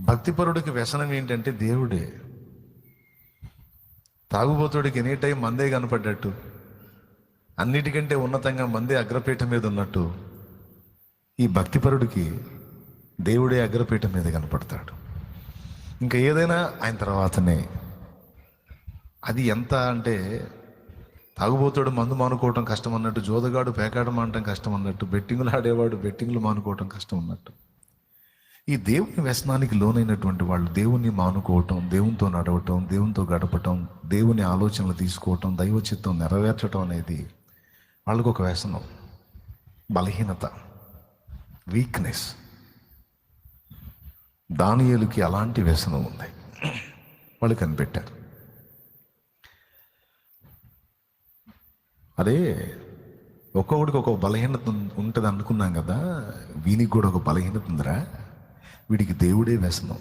భక్తిపరుడికి వ్యసనం ఏంటంటే దేవుడే. తాగుబోతుడికి ఎనీ టైం మందే కనపడ్డట్టు. అన్నిటికంటే ఉన్నతంగా మందే అగ్రపీఠం మీద ఉన్నట్టు. ఈ భక్తిపరుడికి దేవుడే అగ్రపీఠ మీద కనపడతాడు. ఇంకా ఏదైనా ఆయన తర్వాతనే. అది ఎంత అంటే తాగుబోతుడు మందు మానుకోవటం కష్టం అన్నట్టు జోదగాడు పేకాడ మానటం కష్టం అన్నట్టు బెట్టింగులు ఆడేవాడు బెట్టింగులు మానుకోవటం కష్టం అన్నట్టు ఈ దేవుని వ్యసనానికి లోనైనటువంటి వాళ్ళు దేవుణ్ణి మానుకోవటం దేవునితో నడవటం దేవునితో గడపటం దేవుని ఆలోచనలు తీసుకోవటం దైవ చిత్తం నెరవేర్చడం అనేది వాళ్ళకు ఒక వ్యసనం. బలహీనత వీక్నెస్ దానియేలుకి అలాంటి వ్యసనం ఉంది. వాళ్ళు కనిపెట్టారు. అదే ఒక్కొక్కడికి ఒక బలహీనత ఉంటుంది అనుకున్నాం కదా వీనికి కూడా ఒక బలహీనత ఉందిరా? వీడికి దేవుడే వ్యసనం.